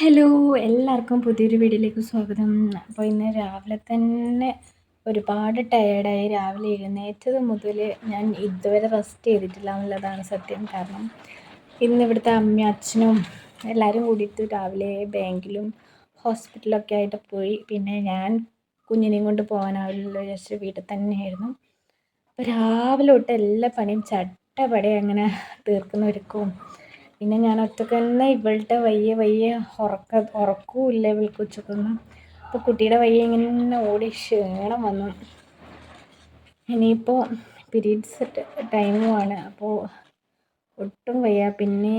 Hello എല്ലാവർക്കും പുതിയൊരു വീഡിയോയിലേക്ക് സ്വാഗതം. അപ്പോൾ ഇന്ന് രാവിലെ തന്നെ ഒരുപാട് ടയേർഡായി രാവിലെ എഴുന്നേറ്റത് മുതൽ ഞാൻ ഇതുവരെ റെസ്റ്റ് ചെയ്തിട്ടില്ല എന്നുള്ളതാണ് സത്യം. കാരണം ഇന്ന് ഇവിടുത്തെ അമ്മയും അച്ഛനും എല്ലാവരും കൂടിയിട്ട് രാവിലെ ബാങ്കിലും ഹോസ്പിറ്റലൊക്കെ ആയിട്ട് പോയി. പിന്നെ ഞാൻ കുഞ്ഞിനെയും കൊണ്ട് പോകാനാവില്ലല്ലോ വിചാരിച്ച് വീട്ടിൽ തന്നെയായിരുന്നു. അപ്പോൾ രാവിലെ തൊട്ട് എല്ലാ പണിയും ചട്ടപടി അങ്ങനെ തീർക്കുന്നവർക്കും പിന്നെ ഞാൻ ഒറ്റയ്ക്ക് തന്നെ ഇവളുടെ വയ്യ വയ്യ ഉറക്ക ഉറക്കവുമില്ല ഇവൾക്ക് ഉച്ചക്കൊന്നും. അപ്പോൾ കുട്ടിയുടെ വയ്യ ഇങ്ങനെ ഓടി ക്ഷീണം വന്നു. ഇനിയിപ്പോൾ പീരീഡ്സ് ടൈമുമാണ് അപ്പോൾ ഒട്ടും വയ്യ. പിന്നെ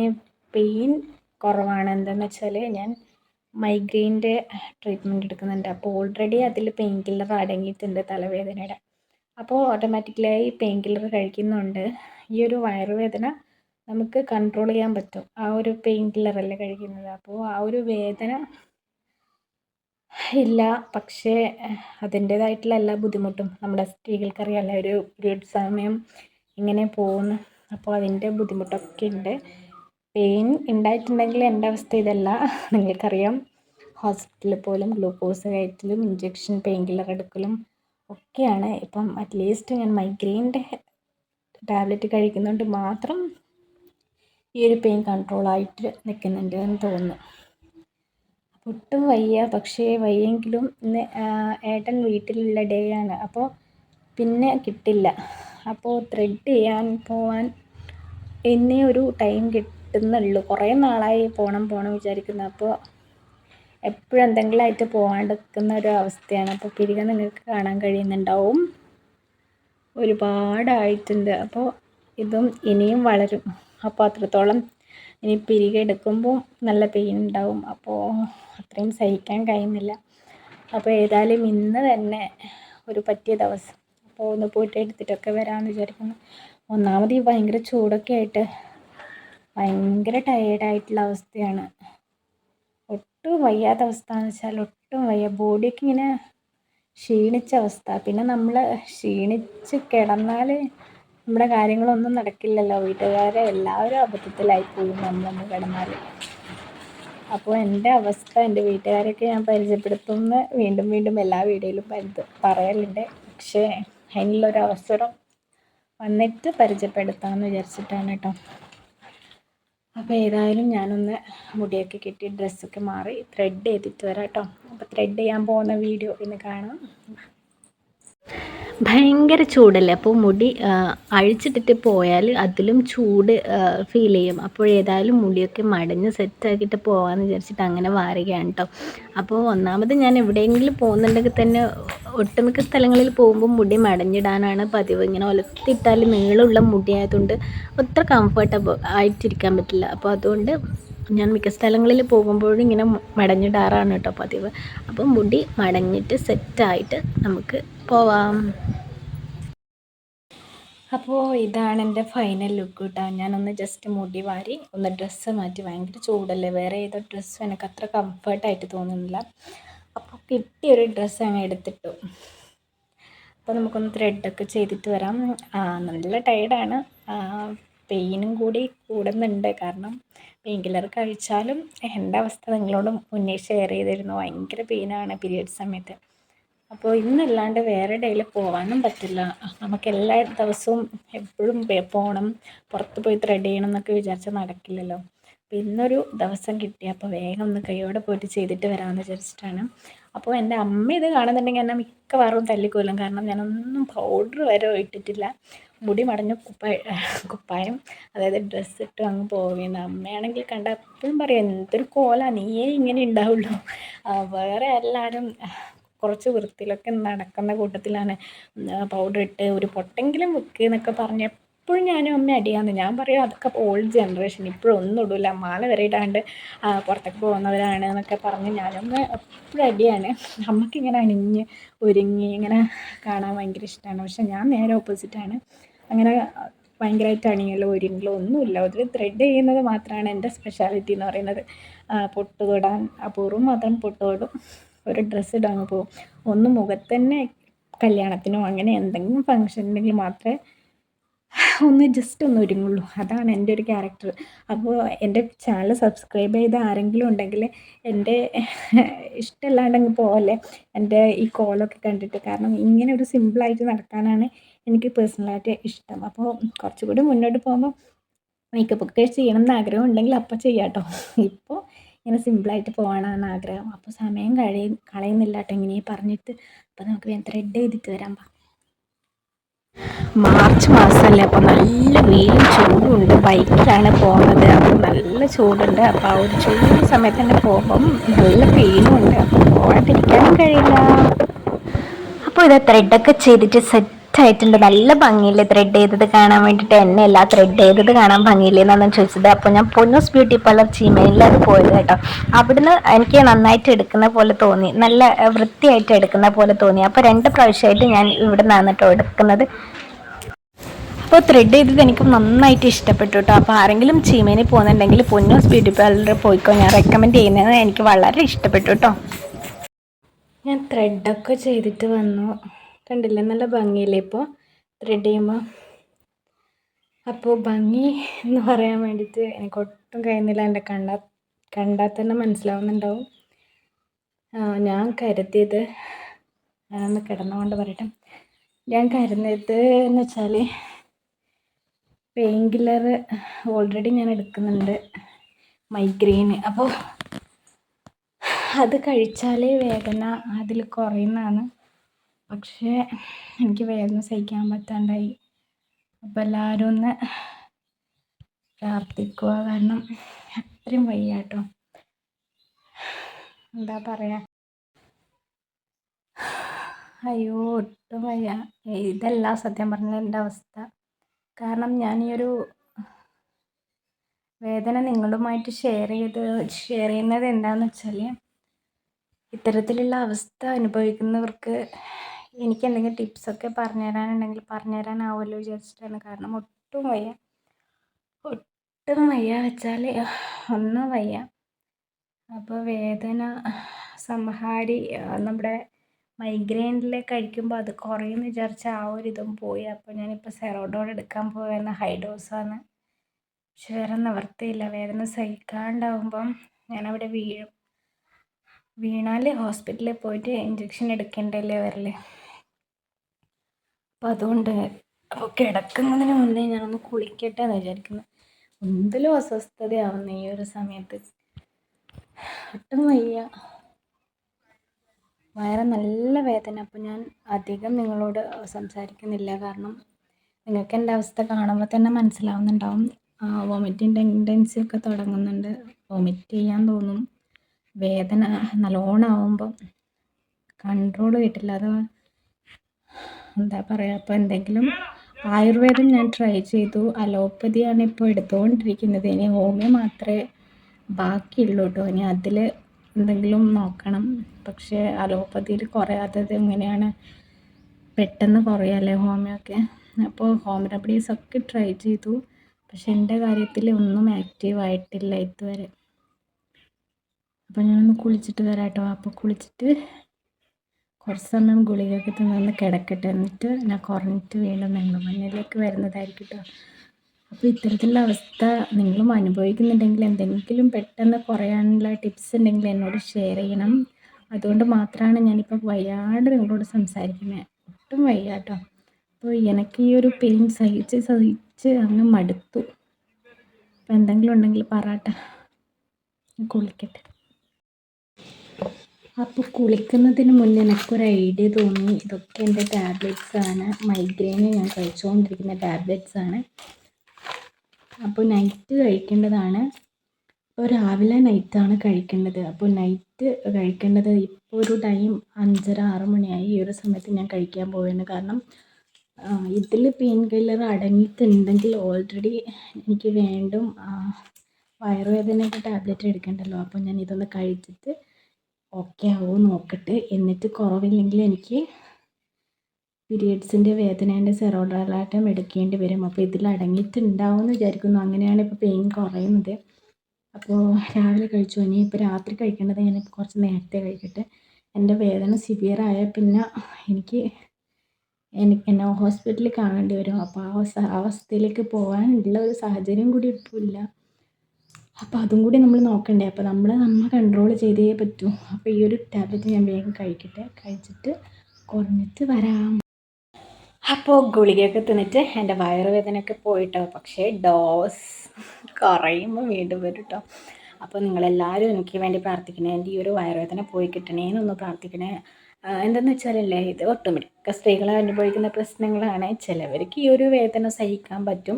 പെയിൻ കുറവാണ്. എന്താണെന്ന് വെച്ചാൽ ഞാൻ മൈഗ്രെയിന്റെ ട്രീറ്റ്മെന്റ് എടുക്കുന്നുണ്ട്. അപ്പോൾ ഓൾറെഡി അതിൽ പെയിൻ കില്ലർ അടങ്ങിയിട്ടുണ്ട് തലവേദനയുടെ. അപ്പോൾ ഓട്ടോമാറ്റിക്കലായി പെയിൻ കില്ലർ കഴിക്കുന്നുണ്ട്. ഈ ഒരു വയറുവേദന നമുക്ക് കൺട്രോൾ ചെയ്യാൻ പറ്റും. ആ ഒരു പെയിൻ കില്ലറല്ലേ കഴിക്കുന്നത്. അപ്പോൾ ആ ഒരു വേദന ഇല്ല. പക്ഷേ അതിന്റേതായിട്ടുള്ള എല്ലാ ബുദ്ധിമുട്ടും നമ്മുടെ സ്ത്രീകൾക്കറിയാമല്ലോ ഒരു പീരീഡ് സമയം ഇങ്ങനെ പോകുന്നു. അപ്പോൾ അതിന്റെ ബുദ്ധിമുട്ടൊക്കെ ഉണ്ട്. പെയിൻ ഉണ്ടായിട്ടുണ്ടെങ്കിൽ എന്റെ അവസ്ഥ ഇതല്ല. നിങ്ങൾക്കറിയാം. ഹോസ്പിറ്റലിൽ പോലും ഗ്ലൂക്കോസ് കയറ്റലും ഇഞ്ചക്ഷൻ പെയിൻ കില്ലർ എടുക്കലും ഒക്കെയാണ്. ഇപ്പം അറ്റ്ലീസ്റ്റ് ഞാൻ മൈഗ്രെയിന്റെ ടാബ്ലറ്റ് കഴിക്കുന്നതുകൊണ്ട് മാത്രം ഈ ഒരു പെയിൻ കൺട്രോളായിട്ട് നിൽക്കുന്നുണ്ട് എന്ന് തോന്നുന്നു. ഒട്ടും വയ്യ. പക്ഷേ വയ്യെങ്കിലും ഇന്ന് ഏട്ടൻ വീട്ടിലുള്ള ഡേ ആണ്. അപ്പോൾ പിന്നെ കിട്ടില്ല. അപ്പോൾ ത്രെഡ് ചെയ്യാൻ പോവാൻ എന്നേ ഒരു ടൈം കിട്ടുന്നുള്ളൂ. കുറേ നാളായി പോകണം പോകണം വിചാരിക്കുന്നു. അപ്പോൾ എപ്പോഴും എന്തെങ്കിലും ആയിട്ട് പോകാണ്ടിരിക്കുന്ന ഒരു അവസ്ഥയാണ്. അപ്പോൾ പിരിക നിങ്ങൾക്ക് കാണാൻ കഴിയുന്നുണ്ടാവും. ഒരുപാടായിട്ടുണ്ട്. അപ്പോൾ ഇതും ഇനിയും വളരും. അപ്പോൾ അത്രത്തോളം ഇനി പിരികെ എടുക്കുമ്പോൾ നല്ല പെയിൻ ഉണ്ടാവും. അപ്പോൾ അത്രയും സഹിക്കാൻ കഴിയുന്നില്ല. അപ്പോൾ ഏതായാലും ഇന്ന് തന്നെ ഒരു പറ്റിയ ദിവസം. അപ്പോൾ ഒന്ന് പോയിട്ട് എടുത്തിട്ടൊക്കെ വരാമെന്ന് വിചാരിക്കുന്നു. ഒന്നാമത് ഈ ഭയങ്കര ചൂടൊക്കെ ആയിട്ട് ഭയങ്കര ടയേർഡായിട്ടുള്ള അവസ്ഥയാണ്. ഒട്ടും വയ്യാത്ത അവസ്ഥ എന്ന് വെച്ചാൽ ഒട്ടും വയ്യ. ബോഡിയൊക്കെ ഇങ്ങനെ ക്ഷീണിച്ച അവസ്ഥ. പിന്നെ നമ്മൾ ക്ഷീണിച്ച് കിടന്നാൽ നമ്മുടെ കാര്യങ്ങളൊന്നും നടക്കില്ലല്ലോ. വീട്ടുകാരെ എല്ലാവരും അബദ്ധത്തിലായി പോകും നമ്മളൊന്ന് കിടന്നാൽ അപ്പോൾ എന്റെ അവസ്ഥ എന്റെ വീട്ടുകാരൊക്കെ ഞാൻ പരിചയപ്പെടുത്തുമെന്ന് വീണ്ടും വീണ്ടും എല്ലാ വീഡിയോയിലും പരിത് പറയലുണ്ട്. പക്ഷേ അതിനുള്ളൊരു അവസരം വന്നിട്ട് പരിചയപ്പെടുത്താമെന്ന് വിചാരിച്ചിട്ടാണ് കേട്ടോ അപ്പോൾ ഏതായാലും ഞാനൊന്ന് മുടിയൊക്കെ കെട്ടി ഡ്രസ്സൊക്കെ മാറി ത്രെഡ് ചെയ്തിട്ട് വരാം കേട്ടോ അപ്പോൾ ത്രെഡ് ചെയ്യാൻ പോകുന്ന വീഡിയോ ഇന്ന് കാണാം. ഭയങ്കര ചൂടല്ലേ? അപ്പോൾ മുടി അഴിച്ചിട്ടിട്ട് പോയാൽ അതിലും ചൂട് ഫീൽ ചെയ്യും. അപ്പോൾ ഏതായാലും മുടിയൊക്കെ മടഞ്ഞ് സെറ്റാക്കിയിട്ട് പോകാമെന്ന് വിചാരിച്ചിട്ട് അങ്ങനെ വാരുകയാണ് കേട്ടോ അപ്പോൾ ഒന്നാമത് ഞാൻ എവിടെയെങ്കിലും പോകുന്നുണ്ടെങ്കിൽ തന്നെ ഒട്ടുമിക്ക സ്ഥലങ്ങളിൽ പോകുമ്പോൾ മുടി മടഞ്ഞിടാനാണ് പതിവ്. ഇങ്ങനെ ഒലത്തിട്ടാൽ നീളമുള്ള മുടി ആയതുകൊണ്ട് അത്ര കംഫർട്ടബിൾ ആയിട്ടിരിക്കാൻ പറ്റില്ല. അപ്പോൾ അതുകൊണ്ട് ഞാൻ മിക്ക സ്ഥലങ്ങളിൽ പോകുമ്പോഴും ഇങ്ങനെ മടഞ്ഞിടാറാണ് കേട്ടോ പതിവ്. അപ്പം മുടി മടഞ്ഞിട്ട് സെറ്റായിട്ട് നമുക്ക് പോവാം. അപ്പോൾ ഇതാണ് എന്റെ ഫൈനൽ ലുക്ക് കേട്ടോ. ഞാനൊന്ന് ജസ്റ്റ് മുടി വാരി ഒന്ന് ഡ്രസ്സ് മാറ്റി. ഭയങ്കര ചൂടല്ലേ? വേറെ ഏതോ ഡ്രസ്സും എനിക്ക് അത്ര കംഫർട്ടായിട്ട് തോന്നുന്നില്ല. അപ്പോൾ കിട്ടിയൊരു ഡ്രസ്സ് അങ്ങ് എടുത്തിട്ടു. അപ്പോൾ നമുക്കൊന്ന് ത്രെഡൊക്കെ ചെയ്തിട്ട് വരാം. നല്ല ടയർഡാണ് പെയിനും കൂടി കൂടുന്നുണ്ട്. കാരണം പെയിൻ കഴിച്ചാലും എന്റെ അവസ്ഥ നിങ്ങളോട് മുന്നേ ഷെയർ ചെയ്തിരുന്നു. ഭയങ്കര പെയിനാണ് പീരിയഡ് സമയത്ത്. അപ്പോൾ ഇന്നല്ലാണ്ട് വേറെ ഡേയിൽ പോകാനും പറ്റില്ല. നമുക്ക് എല്ലാ ദിവസവും എപ്പോഴും പോകണം പുറത്ത് പോയി ത്രെഡ് ചെയ്യണം എന്നൊക്കെ വിചാരിച്ചാൽ നടക്കില്ലല്ലോ. അപ്പോൾ ഇന്നൊരു ദിവസം കിട്ടി. അപ്പോൾ വേഗം ഒന്ന് കൈയോടെ പോയിട്ട് ചെയ്തിട്ട് വരാമെന്ന് വിചാരിച്ചിട്ടാണ്. അപ്പോൾ എന്റെ അമ്മ ഇത് കാണുന്നുണ്ടെങ്കിൽ എന്നെ മിക്കവാറും തല്ലിക്കൊല്ലും. കാരണം ഞാനൊന്നും പൗഡർ വരെ ഇട്ടിട്ടില്ല. മുടി മടഞ്ഞ കുപ്പായ കുപ്പായം അതായത് ഡ്രസ്സ് ഇട്ട് അങ്ങ് പോവുകയാണ് അമ്മയാണെങ്കിൽ കണ്ട എപ്പോഴും പറയാം എന്തൊരു കോല നീയേ ഇങ്ങനെ ഉണ്ടാവുള്ളൂ വേറെ എല്ലാവരും കുറച്ച് വൃത്തിയിലൊക്കെ നടക്കുന്ന കൂട്ടത്തിലാണ്. പൗഡർ ഇട്ട് ഒരു പൊട്ടെങ്കിലും വെക്കുക എന്നൊക്കെ പറഞ്ഞ് എപ്പോഴും ഞാനും അമ്മ അടിയാന്ന്. ഞാൻ പറയും അതൊക്കെ ഓൾഡ് ജനറേഷൻ ഇപ്പോഴും ഒന്നും ഇടില്ല മാല വരെ ഇടാണ്ട് പുറത്തേക്ക് പോകുന്നവരാണ് എന്നൊക്കെ പറഞ്ഞ് ഞാനമ്മ എപ്പോഴും അടിയാണ്. നമുക്കിങ്ങനെ അണിഞ്ഞ് ഒരുങ്ങി ഇങ്ങനെ കാണാൻ ഭയങ്കര ഇഷ്ടമാണ് പക്ഷെ ഞാൻ നേരെ ഓപ്പോസിറ്റാണ് അങ്ങനെ ഭയങ്കരമായിട്ട് അണിയലോ ഒരുങ്ങലോ ഒന്നുമില്ല. ഒരു ത്രെഡ് ചെയ്യുന്നത് മാത്രമാണ് എന്റെ സ്പെഷ്യാലിറ്റി എന്ന് പറയുന്നത്. പൊട്ട് തൊടാൻ അപൂർവം മാത്രം പൊട്ട് തൊടും ഒരു ഡ്രസ്സ് ഇടാൻ പോകും. ഒന്ന് മുഖത്തന്നെ കല്യാണത്തിനോ അങ്ങനെ എന്തെങ്കിലും ഫങ്ഷൻ ഉണ്ടെങ്കിൽ മാത്രമേ ഒന്ന് ജസ്റ്റ് ഒന്ന് ഒരുങ്ങുള്ളൂ. അതാണ് എന്റെ ഒരു ക്യാരക്ടർ അപ്പോൾ എന്റെ ചാനൽ സബ്സ്ക്രൈബ് ചെയ്ത ആരെങ്കിലും ഉണ്ടെങ്കിൽ എന്റെ ഇഷ്ടമല്ലാണ്ടെങ്കിൽ പോകല്ലേ എന്റെ ഈ കോളൊക്കെ കണ്ടിട്ട്. കാരണം ഇങ്ങനെ ഒരു സിമ്പിളായിട്ട് നടക്കാനാണ് എനിക്ക് പേഴ്സണലായിട്ട് ഇഷ്ടം. അപ്പോൾ കുറച്ചുകൂടി മുന്നോട്ട് പോകുമ്പോൾ മേക്കപ്പ് ഒക്കെ ചെയ്യണം എന്ന് ആഗ്രഹം ഉണ്ടെങ്കിൽ അപ്പോൾ ചെയ്യാം കേട്ടോ ഇപ്പോൾ ഇങ്ങനെ സിമ്പിളായിട്ട് പോകണമെന്ന് ആഗ്രഹം. അപ്പോൾ സമയം കഴി കളയുന്നില്ല കേട്ടോ ഇങ്ങനെ പറഞ്ഞിട്ട്. അപ്പോൾ നമുക്ക് വേഗം ത്രെഡ് ചെയ്തിട്ട് വരാം മാർച്ച് മാസമല്ലേ അപ്പോൾ നല്ല വെയിലും ചൂടുണ്ട് ബൈക്കിലാണ് പോകുന്നത്. അപ്പോൾ നല്ല ചൂടുണ്ട്. അപ്പോൾ ആ ഒരു ചൂട് സമയത്ത് തന്നെ പോകുമ്പം നല്ല വെയിലും ഉണ്ട്. അപ്പോൾ പോകാണ്ടിരിക്കാനും കഴിയില്ല. അപ്പോൾ ഇത് ത്രെഡൊക്കെ ചെയ്തിട്ട് സെറ്റ് ആയിട്ടുണ്ട് നല്ല ഭംഗിയില്ലേ ത്രെഡ് ചെയ്തത് കാണാൻ വേണ്ടിയിട്ട്. എന്നെ അല്ല ത്രെഡ് ചെയ്തത് കാണാൻ ഭംഗിയില്ലേ എന്നാണ് ചോദിച്ചത്. അപ്പോൾ ഞാൻ പൊന്നൂസ് ബ്യൂട്ടി പാർലർ ചീമയിൽ അത് പോയത് കേട്ടോ. അവിടുന്ന് എനിക്ക് നന്നായിട്ട് എടുക്കുന്ന പോലെ തോന്നി. നല്ല വൃത്തിയായിട്ട് എടുക്കുന്ന പോലെ തോന്നി. അപ്പോൾ രണ്ട് പ്രാവശ്യമായിട്ട് ഞാൻ ഇവിടെ നിന്നാണ് കേട്ടോ എടുക്കുന്നത്. അപ്പോൾ ത്രെഡ് ചെയ്തത് എനിക്ക് നന്നായിട്ട് ഇഷ്ടപ്പെട്ടു കേട്ടോ. അപ്പോൾ ആരെങ്കിലും ചീമേനി പോകുന്നുണ്ടെങ്കിൽ പൊന്നൂസ് ബ്യൂട്ടി പാർലറിൽ പോയിക്കോ. ഞാൻ റെക്കമെൻഡ് ചെയ്യുന്നത് എനിക്ക് വളരെ ഇഷ്ടപ്പെട്ടു കേട്ടോ. ഞാൻ ത്രെഡൊക്കെ ചെയ്തിട്ട് വന്നു. കണ്ടില്ലേ? നല്ല ഭംഗിയില്ലേ ഇപ്പോൾ ത്രെഡ് ചെയ്യുമ്പോൾ അപ്പോൾ ഭംഗി എന്ന് പറയാൻ വേണ്ടിയിട്ട് എനിക്ക് ഒട്ടും കഴിയുന്നില്ല. എന്റെ കണ്ടാൽ കണ്ടാൽ തന്നെ മനസ്സിലാവുന്നുണ്ടാവും. ഞാൻ കരുതിയത് ഞാനൊന്ന് കിടന്നുകൊണ്ട് പറയട്ടെ. ഞാൻ കരുതിയത് എന്ന് വെച്ചാൽ പെയിൻ കില്ലർ ഓൾറെഡി ഞാൻ എടുക്കുന്നുണ്ട്. മൈഗ്രെയിന് അപ്പോൾ അത് കഴിച്ചാലേ വേദന അതിൽ കുറയുന്നതാണ്. പക്ഷേ എനിക്ക് വേദന സഹിക്കാൻ പറ്റാണ്ടായി. അപ്പോൾ എല്ലാവരും ഒന്ന് പ്രാർത്ഥിക്കുക. കാരണം അത്രയും വയ്യ കേട്ടോ. എന്താ പറയുക അയ്യോ ഒട്ടും വയ്യ. ഇതല്ല സത്യം പറഞ്ഞ എന്റെ അവസ്ഥ. കാരണം ഞാൻ ഈ ഒരു വേദന നിങ്ങളുമായിട്ട് ഷെയർ ചെയ്ത് ഷെയർ ചെയ്യുന്നത് എന്താണെന്ന് വെച്ചാൽ ഇത്തരത്തിലുള്ള അവസ്ഥ അനുഭവിക്കുന്നവർക്ക് എനിക്ക് എന്തെങ്കിലും ടിപ്സൊക്കെ പറഞ്ഞു തരാനുണ്ടെങ്കിൽ പറഞ്ഞു തരാനാവുമല്ലോ വിചാരിച്ചിട്ടാണ്. കാരണം ഒട്ടും വയ്യ. ഒട്ടും വയ്യ വെച്ചാൽ ഒന്നും വയ്യ. അപ്പോൾ വേദന സംഹാരി നമ്മുടെ മൈഗ്രെയിനിൽ കഴിക്കുമ്പോൾ അത് കുറയുമെന്ന് വിചാരിച്ച ആ ഒരു ഇതും പോയി. അപ്പോൾ ഞാനിപ്പോൾ സെറോഡോൺ എടുക്കാൻ പോയെന്ന ഹൈ ഡോസാണ്. പക്ഷെ വേറെ നിവർത്തിയില്ല. വേദന സഹിക്കാണ്ടാവുമ്പം ഞാനവിടെ വീഴും. വീണാൽ ഹോസ്പിറ്റലിൽ പോയിട്ട് ഇഞ്ചക്ഷൻ എടുക്കേണ്ടല്ലേ വരൽ. അപ്പം അതുകൊണ്ട് അപ്പോൾ കിടക്കുന്നതിന് മുന്നേ ഞാനൊന്ന് കുളിക്കട്ടെ എന്ന് വിചാരിക്കുന്നു. എന്തെങ്കിലും അസ്വസ്ഥതയാവുന്ന ഈ ഒരു സമയത്ത്. ഒട്ടും വയ്യ. വയറ് നല്ല വേദന. അപ്പോൾ ഞാൻ അധികം നിങ്ങളോട് സംസാരിക്കുന്നില്ല. കാരണം നിങ്ങൾക്ക് എന്റെ അവസ്ഥ കാണുമ്പോൾ തന്നെ മനസ്സിലാവുന്നുണ്ടാവും. വോമിറ്റിങ് ടെൻഡൻസി ഒക്കെ തുടങ്ങുന്നുണ്ട്. വോമിറ്റ് ചെയ്യാൻ തോന്നും. വേദന നല്ലോണം ആവുമ്പോൾ കൺട്രോൾ കിട്ടില്ല. അത് എന്താ പറയുക അപ്പോൾ എന്തെങ്കിലും ആയുർവേദം ഞാൻ ട്രൈ ചെയ്തു. അലോപ്പതിയാണ് ഇപ്പോൾ എടുത്തുകൊണ്ടിരിക്കുന്നത് ഇനി ഹോമിയോ മാത്രമേ ബാക്കിയുള്ളൂ കേട്ടോ ഇനി അതിൽ എന്തെങ്കിലും നോക്കണം. പക്ഷേ അലോപ്പതിയിൽ കുറയാത്തത് എങ്ങനെയാണ്? പെട്ടെന്ന് കുറയല്ലേ ഹോമിയോ ഒക്കെ അപ്പോൾ ഹോം റെമഡീസ് ഒക്കെ ട്രൈ ചെയ്തു. പക്ഷെ എന്റെ കാര്യത്തിൽ ഒന്നും ആക്റ്റീവ് ആയിട്ടില്ല ഇതുവരെ. അപ്പോൾ ഞാനൊന്ന് കുളിച്ചിട്ട് വരാം കേട്ടോ അപ്പോൾ കുളിച്ചിട്ട് കുറച്ച് സമയം ഗുളികയൊക്കെ തിന്നൊന്ന് കിടക്കട്ടെ. എന്നിട്ട് ഞാൻ കുറഞ്ഞിട്ട് വീണ്ടും മുന്നിലേക്ക് വരുന്നതായിരിക്കും കേട്ടോ അപ്പോൾ ഇത്തരത്തിലുള്ള അവസ്ഥ നിങ്ങളും അനുഭവിക്കുന്നുണ്ടെങ്കിൽ എന്തെങ്കിലും പെട്ടെന്ന് കുറയാനുള്ള ടിപ്സ് ഉണ്ടെങ്കിൽ എന്നോട് ഷെയർ ചെയ്യണം. അതുകൊണ്ട് മാത്രമാണ് ഞാനിപ്പോൾ വയ്യാണ്ട് നിങ്ങളോട് സംസാരിക്കുന്നത് ഒട്ടും വയ്യ കേട്ടോ അപ്പോൾ എനിക്ക് ഈ ഒരു പെയിൻ സഹിച്ച് സഹിച്ച് അങ്ങ് മടുത്തു. അപ്പോൾ എന്തെങ്കിലും ഉണ്ടെങ്കിൽ പറയട്ടെ കുളിക്കട്ടെ. അപ്പോൾ കുളിക്കുന്നതിന് മുന്നേ എനിക്കൊരു ഐഡിയ തോന്നി. ഇതൊക്കെ എന്റെ ടാബ്ലറ്റ്സ് ആണ്. മൈഗ്രെയിന് ഞാൻ കഴിച്ചുകൊണ്ടിരിക്കുന്ന ടാബ്ലറ്റ്സ് ആണ്. അപ്പോൾ നൈറ്റ് കഴിക്കേണ്ടതാണ്. ഇപ്പോൾ രാവിലെ നൈറ്റാണ് കഴിക്കേണ്ടത്. അപ്പോൾ നൈറ്റ് കഴിക്കേണ്ടത് ഇപ്പോൾ ഒരു ടൈം അഞ്ചര ആറ് മണിയായി. ഈ ഒരു സമയത്ത് ഞാൻ കഴിക്കാൻ പോവുകയാണ്. കാരണം ഇതിൽ പെയിൻ കില്ലർ അടങ്ങിയിട്ടുണ്ടെങ്കിൽ ഓൾറെഡി എനിക്ക് വേണ്ടും വയറുവേദനയ്ക്ക് ടാബ്ലറ്റ് എടുക്കേണ്ടല്ലോ. അപ്പോൾ ഞാൻ ഇതൊന്ന് കഴിച്ചിട്ട് ഓക്കെ ആവുമോ നോക്കട്ടെ. എന്നിട്ട് കുറവില്ലെങ്കിൽ എനിക്ക് പീരിയഡ്സിന്റെ വേദനേന്റെ സെറോഡാലാട്ടം എടുക്കേണ്ടി വരും. അപ്പോൾ ഇതിൽ അടങ്ങിയിട്ടുണ്ടാവും എന്ന് വിചാരിക്കുന്നു. അങ്ങനെയാണ് ഇപ്പോൾ പെയിൻ കുറയുന്നത്. അപ്പോൾ രാവിലെ കഴിച്ചു. ഇനി ഇപ്പോൾ രാത്രി കഴിക്കേണ്ടത് ഞാൻ കുറച്ച് നേരത്തെ കഴിക്കട്ടെ. എന്റെ വേദന സിവിയർ ആയ പിന്നെ എനിക്ക് എനിക്ക് എന്നെ ഹോസ്പിറ്റലിൽ കാണേണ്ടി വരും. അപ്പോൾ ആ അവസ്ഥയിലേക്ക് പോകാനുള്ള ഒരു സാഹചര്യം കൂടി ഇപ്പോൾ ഇല്ല. അപ്പോൾ അതും കൂടി നമ്മൾ നോക്കണ്ടേ? അപ്പോൾ നമ്മൾ നമ്മൾ കൺട്രോൾ ചെയ്തേ പറ്റൂ. അപ്പോൾ ഈ ഒരു ടാബ്ലറ്റ് ഞാൻ വേഗം കഴിക്കട്ടെ. കഴിച്ചിട്ട് കുറഞ്ഞിട്ട് വരാം. അപ്പോൾ ഗുളികയൊക്കെ തിന്നിട്ട് എന്റെ വയറുവേദനയൊക്കെ പോയിട്ടോ. പക്ഷേ ഡോസ് കുറയുമ്പോൾ വീണ്ടും വരും കേട്ടോ അപ്പോൾ നിങ്ങളെല്ലാവരും എനിക്ക് വേണ്ടി പ്രാർത്ഥിക്കണേ. എന്റെ ഈ ഒരു വയറുവേദന പോയി കിട്ടണേ എന്നൊന്ന് പ്രാർത്ഥിക്കണേ. എന്തെന്ന് വെച്ചാലല്ലേ ഇത് ഒട്ടുമിക്ക സ്ത്രീകൾ അനുഭവിക്കുന്ന പ്രശ്നങ്ങളാണ്. ചിലവർക്ക് ഈ ഒരു വേദന സഹിക്കാൻ പറ്റും.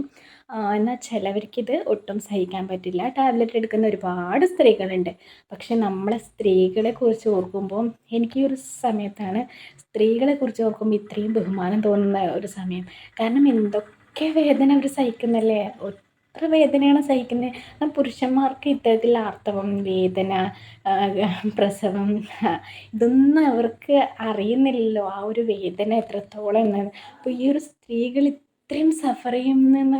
എന്നാൽ ചിലവർക്കിത് ഒട്ടും സഹിക്കാൻ പറ്റില്ല. ടാബ്ലറ്റ് എടുക്കുന്ന ഒരുപാട് സ്ത്രീകളുണ്ട്. പക്ഷെ നമ്മളെ സ്ത്രീകളെ കുറിച്ച് ഓർക്കുമ്പോൾ എനിക്ക് ഒരു സമയത്താണ് സ്ത്രീകളെ കുറിച്ച് ഓർക്കുമ്പോൾ ഇത്രയും ബഹുമാനം തോന്നുന്ന ഒരു സമയം. കാരണം എന്തൊക്കെ വേദന അവർ സഹിക്കുന്നല്ലേ? എത്ര വേദനയാണ് സഹിക്കുന്നത് പുരുഷന്മാർക്ക് ഇത്തരത്തിൽ ആർത്തവം വേദന പ്രസവം ഇതൊന്നും അവർക്ക് അറിയുന്നില്ലല്ലോ. ആ ഒരു വേദന എത്രത്തോളം എന്നത്. അപ്പോൾ ഈ ഒരു സ്ത്രീകൾ ഇത്രയും സഫർ ചെയ്യുന്ന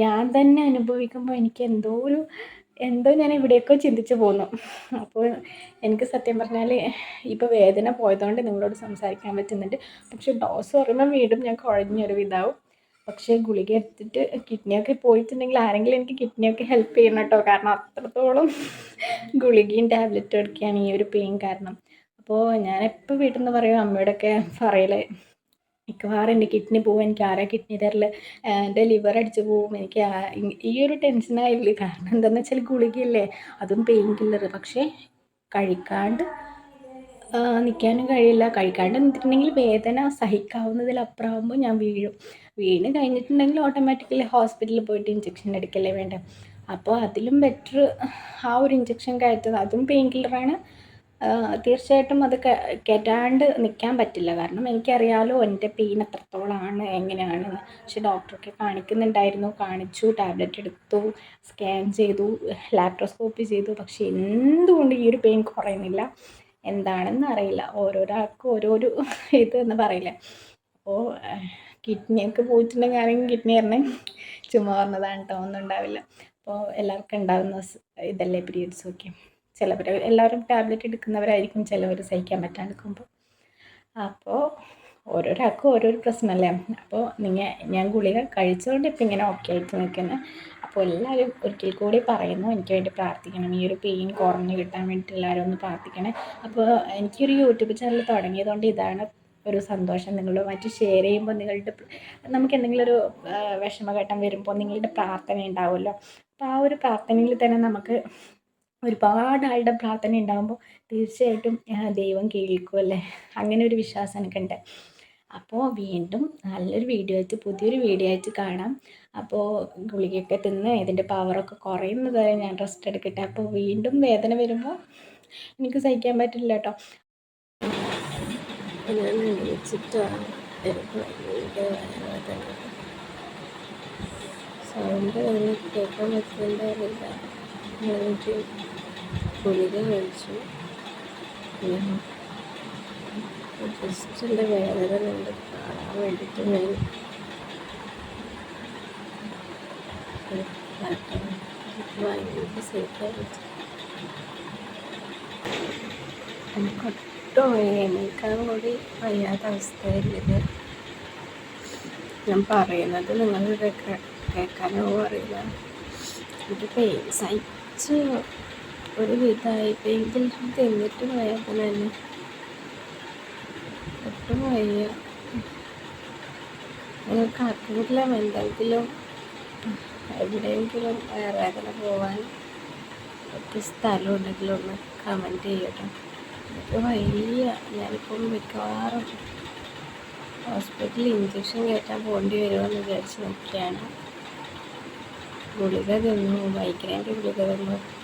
ഞാൻ തന്നെ അനുഭവിക്കുമ്പോൾ എനിക്ക് എന്തോ ഒരു എന്തോ ഞാൻ എവിടെയൊക്കെ ചിന്തിച്ചു പോന്നു. അപ്പോൾ എനിക്ക് സത്യം പറഞ്ഞാൽ ഇപ്പോൾ വേദന പോയതുകൊണ്ട് നിങ്ങളോട് സംസാരിക്കാൻ പറ്റുന്നുണ്ട്. പക്ഷേ ഡോസ് പറയുമ്പോൾ വീണ്ടും ഞാൻ കുഴഞ്ഞൊരു വിധാവും. പക്ഷേ ഗുളിക എടുത്തിട്ട് കിഡ്നിയൊക്കെ പോയിട്ടുണ്ടെങ്കിൽ ആരെങ്കിലും എനിക്ക് കിഡ്നിയൊക്കെ ഹെൽപ്പ് ചെയ്യണം കേട്ടോ. കാരണം അത്രത്തോളം ഗുളികയും ടാബ്ലറ്റും എടുക്കുകയാണ് ഈ ഒരു പെയിൻ കാരണം. അപ്പോൾ ഞാൻ എപ്പോൾ വീട്ടിൽ നിന്ന് പറയും അമ്മയോടൊക്കെ പറയൽ മിക്കവാറും എന്റെ കിഡ്നി പോവും എനിക്ക് ആരാ കിഡ്നി തരൽ എന്റെ ലിവർ അടിച്ച് പോവും എനിക്ക് ഈ ഒരു ടെൻഷനായില്ല കാരണം എന്താണെന്ന് വെച്ചാൽ ഗുളികയല്ലേ? അതും പെയിൻ കില്ലർ പക്ഷേ കഴിക്കാണ്ട് നിൽക്കാനും കഴിയില്ല. കഴിക്കാണ്ട് നിന്നിട്ടുണ്ടെങ്കിൽ വേദന സഹിക്കാവുന്നതിലപ്പുറമാകുമ്പോൾ ഞാൻ വീഴും. വീണ് കഴിഞ്ഞിട്ടുണ്ടെങ്കിൽ ഓട്ടോമാറ്റിക്കലി ഹോസ്പിറ്റലിൽ പോയിട്ട് ഇഞ്ചെക്ഷൻ എടുക്കല്ലേ വേണ്ട അപ്പോൾ അതിലും ബെറ്റർ ആ ഒരു ഇഞ്ചെക്ഷൻ കയറ്റുന്നത് അതും പെയിൻ കില്ലറാണ്. തീർച്ചയായിട്ടും അത് കെട്ടാണ്ട് നിൽക്കാൻ പറ്റില്ല. കാരണം എനിക്കറിയാമല്ലോ എന്റെ പെയിൻ എത്രത്തോളമാണ് എങ്ങനെയാണെന്ന് പക്ഷെ ഡോക്ടറൊക്കെ കാണിക്കുന്നുണ്ടായിരുന്നു. കാണിച്ചു ടാബ്ലറ്റ് എടുത്തു സ്കാൻ ചെയ്തു ലാപ്രോസ്കോപ്പി ചെയ്തു. പക്ഷെ എന്തുകൊണ്ട് ഈ ഒരു പെയിൻ കുറയുന്നില്ല? എന്താണെന്ന് അറിയില്ല. ഓരോരാൾക്കും ഓരോരോ ഇത് എന്ന് പറയില്ല. അപ്പോൾ കിഡ്നിയൊക്കെ പോയിട്ടുണ്ടെങ്കിൽ ആരെങ്കിലും കിഡ്നി പറഞ്ഞ് ചുമ്മാ പറഞ്ഞതാണ് കേട്ടോ. ഒന്നും ഉണ്ടാവില്ല. അപ്പോൾ എല്ലാവർക്കും ഉണ്ടാകുന്ന ഇതല്ലേ പീരീഡ്സ് ഒക്കെ. ചിലവർ എല്ലാവരും ടാബ്ലറ്റ് എടുക്കുന്നവരായിരിക്കും ചിലവർ സഹിക്കാൻ പറ്റാണ്ടിരിക്കുമ്പോൾ അപ്പോൾ ഓരോരാൾക്കും ഓരോരോ പ്രശ്നമല്ലേ അപ്പോൾ നിങ്ങൾ ഞാൻ ഗുളിക കഴിച്ചുകൊണ്ട് ഇപ്പം ഇങ്ങനെ ഓക്കെ ആയിട്ട് നിൽക്കുന്നത് അപ്പോൾ എല്ലാവരും ഒരിക്കൽ കൂടി പറയുന്നു എനിക്ക് വേണ്ടി പ്രാർത്ഥിക്കണം. ഈ ഒരു പെയിൻ കുറഞ്ഞ് കിട്ടാൻ വേണ്ടിയിട്ട് എല്ലാവരും ഒന്ന് പ്രാർത്ഥിക്കണേ. അപ്പോൾ എനിക്കൊരു യൂട്യൂബ് ചാനൽ തുടങ്ങിയതുകൊണ്ട് ഇതാണ് ഒരു സന്തോഷം. നിങ്ങളുമായിട്ട് ഷെയർ ചെയ്യുമ്പോൾ നിങ്ങളുടെ നമുക്ക് എന്തെങ്കിലും ഒരു വിഷമഘട്ടം വരുമ്പോൾ നിങ്ങളുടെ പ്രാർത്ഥന ഉണ്ടാവുമല്ലോ. അപ്പോൾ ആ ഒരു പ്രാർത്ഥനയിൽ തന്നെ നമുക്ക് ഒരുപാട് ആളുടെ പ്രാർത്ഥന ഉണ്ടാകുമ്പോൾ തീർച്ചയായിട്ടും ദൈവം കേൾക്കുമല്ലേ അങ്ങനെ ഒരു വിശ്വാസം എനിക്കുണ്ട്. അപ്പോൾ വീണ്ടും നല്ലൊരു വീഡിയോ ആയിട്ട് പുതിയൊരു വീഡിയോ ആയിട്ട് കാണാം. അപ്പോൾ ഗുളികയൊക്കെ തിന്ന് ഇതിന്റെ പവറൊക്കെ കുറയുന്നത് വരെ ഞാൻ റെസ്റ്റ് എടുക്കട്ടെ. അപ്പോൾ വീണ്ടും വേദന വരുമ്പോൾ എനിക്ക് സഹിക്കാൻ പറ്റില്ല കേട്ടോ സൗണ്ട് കേൾക്കാൻ പറ്റുന്നുണ്ടായിരുന്നില്ല ഗുളിക കഴിച്ചു. ജസ്റ്റ് എന്റെ വേദന കണ്ട് കാണാൻ വേണ്ടിയിട്ട് ഞാൻ ഭയങ്കര എനിക്കൊട്ടും എണീക്കാൻ കൂടി വയ്യാത്ത അവസ്ഥയിലിത് ഞാൻ പറയുന്നത് നിങ്ങൾ കേൾക്കാനോ അറിയില്ല. എനിക്ക് പെയിൻ സഹിച്ച് ഒരു വിധമായി പെയിൻ തിന്നിട്ട് വേദന തന്നെ ഒട്ടും വയ്യ. നിങ്ങൾക്ക് ആർക്കെങ്കിലും എന്തെങ്കിലും എവിടെയെങ്കിലും വയറുവേദന പോവാൻ പറ്റിയ സ്ഥലം ഉണ്ടെങ്കിൽ ഒന്ന് കമന്റ് ചെയ്യട്ടോ. എനിക്ക് വയ്യ. ഞാനിപ്പം മിക്കവാറും ഹോസ്പിറ്റലിൽ ഇഞ്ചക്ഷൻ കയറ്റാൻ പോകേണ്ടി വരുമെന്ന് വിചാരിച്ച് നോക്കിയാണ് ഗുളിക തന്നു. മൈഗ്രൈന്റെ ഗുളിക തന്നു.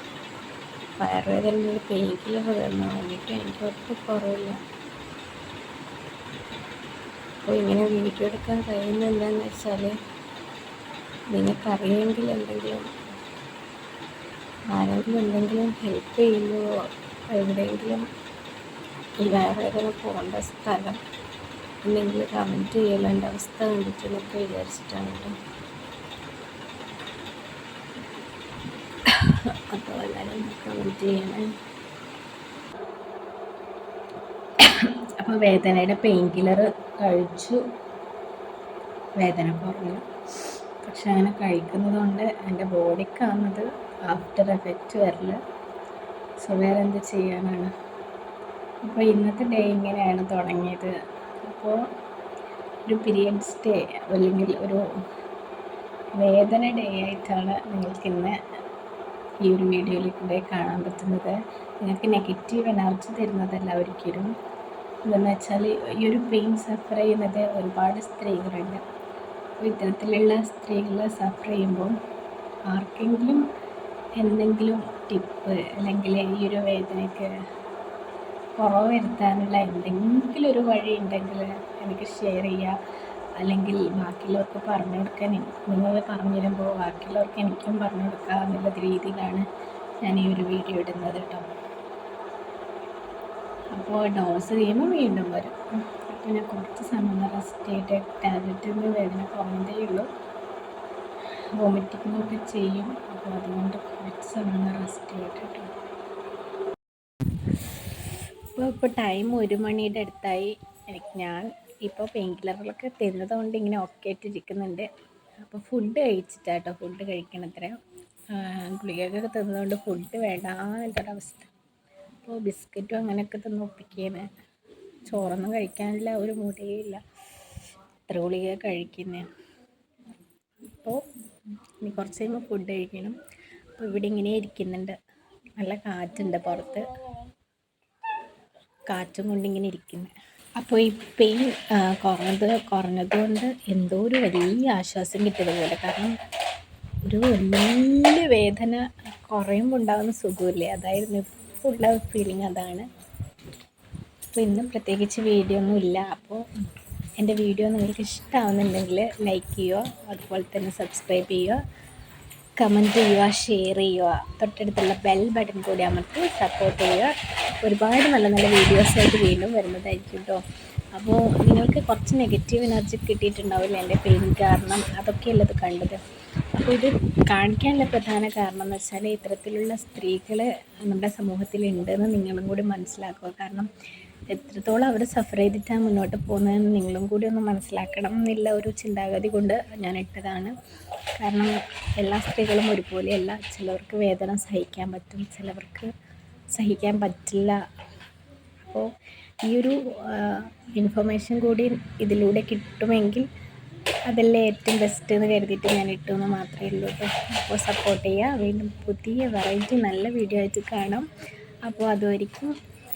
വയറുവേദനയുടെ പെയിൻ കില്ലർ തന്നു എന്നിട്ട് എനിക്ക് ഒട്ടും കുറവില്ല. അപ്പോൾ ഇങ്ങനെ വീഡിയോ എടുക്കാൻ കഴിയുന്ന എന്താണെന്ന് വെച്ചാൽ നിങ്ങൾക്കറിയെങ്കിൽ എന്തെങ്കിലും ആരെങ്കിലും എന്തെങ്കിലും ഹെൽപ്പ് ചെയ്യുന്നു എവിടെയെങ്കിലും ഈ വയറുവേദന പോകേണ്ട സ്ഥലം എന്തെങ്കിലും കമന്റ് ചെയ്യലേണ്ട അവസ്ഥ കണ്ടിട്ടെന്നൊക്കെ വിചാരിച്ചിട്ടാണ് കേട്ടോ. അപ്പോൾ എല്ലാവരും കമന്റ് അപ്പോൾ വേദനയുടെ പെയിൻ കില്ലർ കഴിച്ചു. വേദന കുറഞ്ഞു. പക്ഷെ അങ്ങനെ കഴിക്കുന്നത് കൊണ്ട് എന്റെ ബോഡിക്കാവുന്നത് ആഫ്റ്റർ എഫക്റ്റ് വരില്ല. സോ വേറെ എന്ത് ചെയ്യാനാണ്? അപ്പോൾ ഇന്നത്തെ ഡേ ഇങ്ങനെയാണ് തുടങ്ങിയത്. അപ്പോൾ ഒരു പീരിയഡ്സ് ഡേ അല്ലെങ്കിൽ ഒരു വേദന ഡേ ആയിട്ടാണ് നിങ്ങൾക്ക് ഇന്ന് ഈ ഒരു വീഡിയോയിൽ കൂടെ കാണാൻ പറ്റുന്നത്. നിങ്ങൾക്ക് നെഗറ്റീവ് എനർജി തരുന്നതല്ല ഒരിക്കലും എന്താണെന്ന് വെച്ചാൽ ഈ ഒരു പെയിൻ സഫർ ചെയ്യുന്നത് ഒരുപാട് സ്ത്രീകളുണ്ട്. അപ്പോൾ ഇത്തരത്തിലുള്ള സ്ത്രീകൾ സഫർ ചെയ്യുമ്പോൾ ആർക്കെങ്കിലും എന്തെങ്കിലും ടിപ്പ് അല്ലെങ്കിൽ ഈ ഒരു വേദനയ്ക്ക് കുറവ് വരുത്താനുള്ള എന്തെങ്കിലും ഒരു വഴി ഉണ്ടെങ്കിൽ എനിക്ക് ഷെയർ ചെയ്യുക. അല്ലെങ്കിൽ ബാക്കിയുള്ളവർക്ക് പറഞ്ഞു കൊടുക്കാൻ നിങ്ങൾ പറഞ്ഞു തരുമ്പോൾ ബാക്കിയുള്ളവർക്ക് എനിക്കും പറഞ്ഞു കൊടുക്കാം എന്നുള്ള രീതിയിലാണ് ഞാൻ ഈ ഒരു വീഡിയോ ഇടുന്നത് കേട്ടോ. അപ്പോൾ ഡോസ് ചെയ്യുമ്പോൾ വീണ്ടും വരും. ഞാൻ കുറച്ച് സമയം റെസ്റ്റ് ചെയ്തിട്ട് ഒന്ന് വേദന കുറഞ്ഞതേ ഉള്ളൂ. വോമിറ്റിങ്ങൊക്കെ ചെയ്യും. അപ്പോൾ അതുകൊണ്ട് കുറച്ച് സമയം റെസ്റ്റ് ചെയ്തിട്ട് അപ്പോൾ ഇപ്പോൾ ടൈം ഒരു മണിയുടെ അടുത്തായി. എനിക്ക് ഞാൻ ഇപ്പോൾ പെയിൻ കില്ലറുകളൊക്കെ തരുന്നത് കൊണ്ട് ഇങ്ങനെ ഒക്കെ ആയിട്ടിരിക്കുന്നുണ്ട്. അപ്പോൾ ഫുഡ് കഴിച്ചിട്ടാട്ടോ ഫുഡ് കഴിക്കണത്ര. ഗുളികയൊക്കെ തന്നതുകൊണ്ട് ഫുഡ് വേണ്ട എന്നുള്ളൊരവസ്ഥ അപ്പോൾ ബിസ്ക്കറ്റും അങ്ങനെയൊക്കെ തന്ന് ഒപ്പിക്കുകയാണ് ചോറൊന്നും കഴിക്കാനില്ല ഒരു മുടിയില്ല ഇത്ര ഗുളിക കഴിക്കുന്നത് അപ്പോൾ ഇനി കുറച്ച് കഴിയുമ്പോൾ ഫുഡ് കഴിക്കണം. അപ്പോൾ ഇവിടെ ഇങ്ങനെ ഇരിക്കുന്നുണ്ട്. നല്ല കാറ്റുണ്ട് പുറത്ത്. കാറ്റും കൊണ്ടിങ്ങനെ ഇരിക്കുന്നത് അപ്പോൾ ഈ പെയിൻ കുറഞ്ഞത് കുറഞ്ഞതുകൊണ്ട് എന്തോ ഒരു വലിയ ആശ്വാസം കിട്ടിയതുപോലെ കാരണം ഒരു വലിയ വേദന കുറയുമ്പോൾ ഉണ്ടാകുന്ന സുഖമില്ലേ? അതായിരുന്നു ഉള്ള ഫീലിംഗ് അതാണ്. അപ്പോൾ ഇന്നും പ്രത്യേകിച്ച് വീഡിയോ ഒന്നും ഇല്ല. അപ്പോൾ എന്റെ വീഡിയോ നിങ്ങൾക്ക് ഇഷ്ടമാവുന്നുണ്ടെങ്കിൽ ലൈക്ക് ചെയ്യുക അതുപോലെ തന്നെ സബ്സ്ക്രൈബ് ചെയ്യുക. കമന്റ് ചെയ്യുക ഷെയർ ചെയ്യുക തൊട്ടടുത്തുള്ള ബെൽ ബട്ടൺ കൂടി അമർത്തി സപ്പോർട്ട് ചെയ്യുക. ഒരുപാട് നല്ല നല്ല വീഡിയോസായിട്ട് വീണ്ടും വരുന്നതായിരിക്കും കേട്ടോ അപ്പോൾ നിങ്ങൾക്ക് കുറച്ച് നെഗറ്റീവ് എനർജി കിട്ടിയിട്ടുണ്ടാവില്ല എന്റെ പെയിൻ കാരണം അതൊക്കെയല്ല ഇത് കണ്ടത്. അപ്പോൾ ഇത് കാണിക്കാനുള്ള പ്രധാന കാരണം എന്ന് വെച്ചാൽ ഇത്തരത്തിലുള്ള സ്ത്രീകൾ നമ്മുടെ സമൂഹത്തിൽ ഉണ്ടെന്ന് നിങ്ങളും കൂടി മനസ്സിലാക്കുക. കാരണം എത്രത്തോളം അവർ സഫർ ചെയ്തിട്ടാണ് മുന്നോട്ട് പോകുന്നതെന്ന് നിങ്ങളും കൂടി ഒന്ന് മനസ്സിലാക്കണം എന്നുള്ള ഒരു ചിന്താഗതി കൊണ്ട് ഞാൻ ഇട്ടതാണ്. കാരണം എല്ലാ സ്ത്രീകളും ഒരുപോലെയല്ല ചിലവർക്ക് വേദന സഹിക്കാൻ പറ്റും ചിലവർക്ക് സഹിക്കാൻ പറ്റില്ല. അപ്പോൾ ഈ ഒരു ഇൻഫർമേഷൻ കൂടി ഇതിലൂടെ കിട്ടുമെങ്കിൽ അതല്ലേ ഏറ്റവും ബെസ്റ്റ് എന്ന് കരുതിയിട്ട് ഞാൻ ഇട്ടു എന്ന് മാത്രമേ ഉള്ളൂ അപ്പോൾ സപ്പോർട്ട് ചെയ്യുക വീണ്ടും പുതിയ വെറൈറ്റി നല്ല വീഡിയോ ആയിട്ട് കാണാം. അപ്പോൾ അതുവരെയും